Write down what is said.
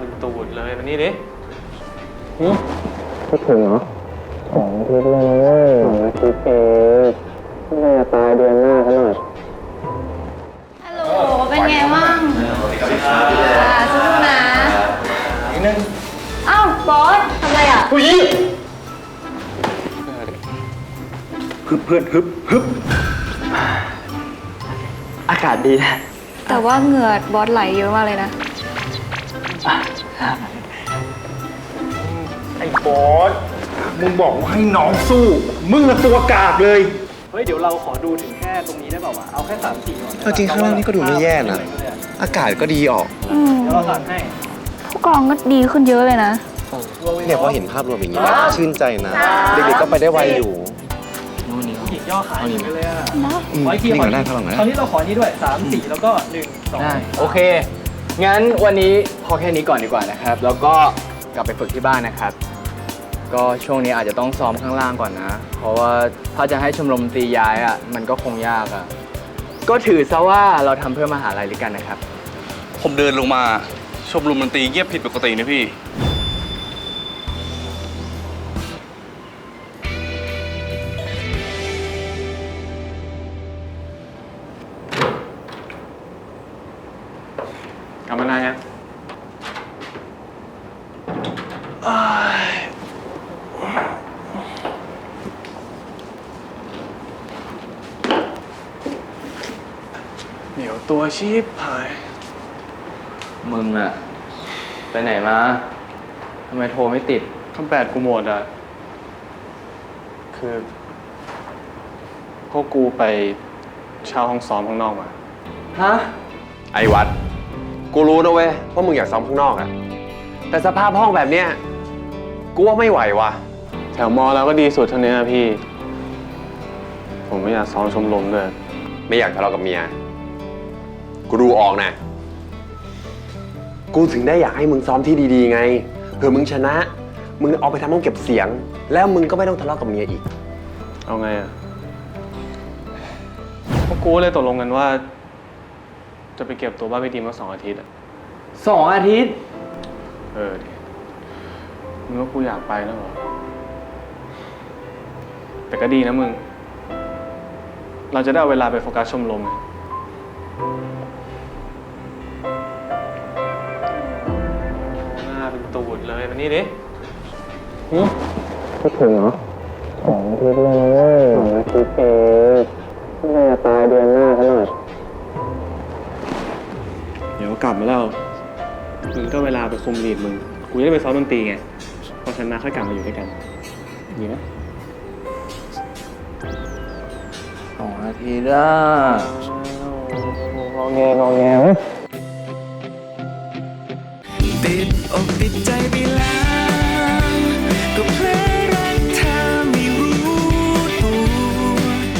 เป็นตูดเลยมานี่ดิก็ถึงเหรอสองอาทิตย์แล้วนะเว้ยสองอาทิตย์เองน่าจะตายเดือนหน้าขนาดฮัลโหล เป็นไงบ้างอ่าสู้ๆนะอีกนึงเอ้าบอสทำอะไรอะ ผู้หญิงฮึบเพื่อนฮึบฮึบอากาศดีนะแต่ว่าเหงื่อบอสไหลเยอะมากเลยนะ ไอ้บอสมึงบอกว่าให้น้องสู้ มึงอะตัวกากเลย เฮ้ย เดี๋ยวเราขอดูถึงแค่ตรงนี้ได้เปล่าวะ เอาแค่สามสี่ก่อนเอาจริงข้างล่างนี่ก็ดูไม่แย่นะ อากาศก็ดีออก อืมเดี๋ยวเราสั่งให้ ผู้กองก็ดีขึ้นเยอะเลยนะ เนี่ยพอเห็นภาพรวมอย่างนี้แล้วชื่นใจนะ เด็กๆก็ไปได้ไวอยู่ผู้หญิงย่อขาอย่างนี้เลยอะอืมขออีกทีนี่ขอก่อนได้อีกครับทีหลังนะคราวนี้เราขอนี้ด้วยสามสี่แล้วก็หนึ่งสอง ได้ โอเค งั้นวันนี้พอแค่นี้ก่อนดีกว่านะครับ แล้วก็กลับไปฝึกที่บ้านนะครับ ก็ช่วงนี้อาจจะต้องซ้อมข้างล่างก่อนนะ เพราะว่าถ้าจะให้ชมรมตีย้ายอะมันก็คงยากอะ ก็ถือซะว่าเราทำเพื่อมหาลัยด้วยกันนะครับ ผมเดินลงมาชมรมดนตรีเงียบผิดปกตินะพี่ กลับมานานยังเดี๋ยวตัวชีพหาย มึงอะไปไหนมาทำไมโทรไม่ติด คำแปดกูหมดอะ คือ พวกกูไปเช่าห้องซ้อมข้างนอกมา ฮะ ไอ้วัด กูรู้นะเว้ยว่ามึงอยากซ้อมข้างนอกอะแต่สภาพห้องแบบเนี้ยกูว่าไม่ไหวว่ะแถวมอเราก็ดีสุดเท่านี้นะพี่ ผมไม่อยากซ้อมชมรมด้วยไม่อยากทะเลาะกับเมีย กูดูออกนะ กูถึงได้อยากให้มึงซ้อมที่ดีๆไง เผื่อมึงชนะ มึงเอาไปทำห้องเก็บเสียง แล้วมึงก็ไม่ต้องทะเลาะกับเมียอีก เอาไงอะพวกกูเลยตกลงกันว่า จะไปเก็บตัวบ้านพี่ดีมาสองอาทิตย์อะสองอาทิตย์ เออดิมึงว่ากูอยากไปแล้วเหรอ แต่ก็ดีนะมึง เราจะได้เอาเวลาไปโฟกัสชมรมไงหน้าเป็นตูดเลยมานี่ดิ ก็ถึงเหรอสองอาทิตย์แล้วนะเว้ยสองอาทิตย์เองน่าจะตายเดือนหน้าขน ดเดี๋ยวกลับมาแล้วมึงก็เวลาไปคุมลีดมึง กูจะได้ไปซ้อมดนตรีไง พอชนะค่อยกลับมาอยู่ด้วยกันดีไหมสองอาทีละงอแงงอแงติดอกติดใจไปแล้ว